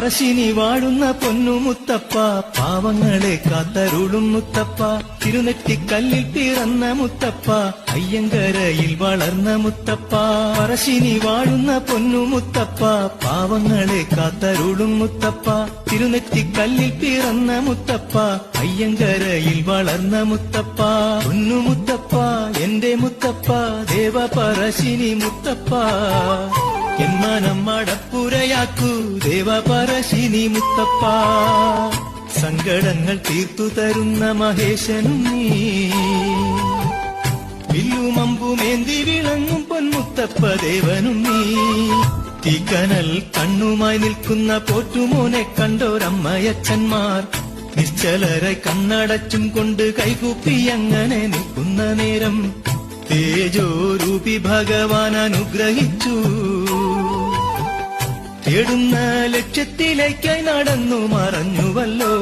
പറശ്ശിനി വാഴുന്ന പൊന്നു മുത്തപ്പ പാവങ്ങളെ കാത്തരുളും മുത്തപ്പ തിരുനെറ്റി കല്ലിൽ പിറന്ന മുത്തപ്പ അയ്യങ്കരയിൽ വളർന്ന മുത്തപ്പ. പറശ്ശിനി വാഴുന്ന പൊന്നു മുത്തപ്പ പാവങ്ങളെ കാത്തരുളും മുത്തപ്പ തിരുനെറ്റി കല്ലിൽ പിറന്ന മുത്തപ്പ അയ്യങ്കരയിൽ വളർന്ന മുത്തപ്പ. പൊന്നു മുത്തപ്പ എന്റെ മുത്തപ്പ ദേവ പറശ്ശിനി മുത്തപ്പ. എന്നാനം മടപ്പുരയാക്കൂ ദേവപരശിനി മുത്തപ്പ. സങ്കടങ്ങൾ തീർത്തു തരുന്ന മഹേശനും നീ. വില്ലുമമ്പുമേന്തി വിളങ്ങും പൊൻമുത്തപ്പ ദേവനും നീ. തീക്കനൽ കണ്ണുമായി നിൽക്കുന്ന പോറ്റുമോനെ കണ്ടോരമ്മയച്ചന്മാർ. നിശ്ചലരെ കണ്ണടച്ചും കൊണ്ട് കൈകൂപ്പി അങ്ങനെ നിൽക്കുന്ന നേരം. തേജോ രൂപി ഭഗവാൻ അനുഗ്രഹിച്ചു. തേടുന്ന ലക്ഷ്യത്തിലേക്കായി നടന്നു മറഞ്ഞുവല്ലോ.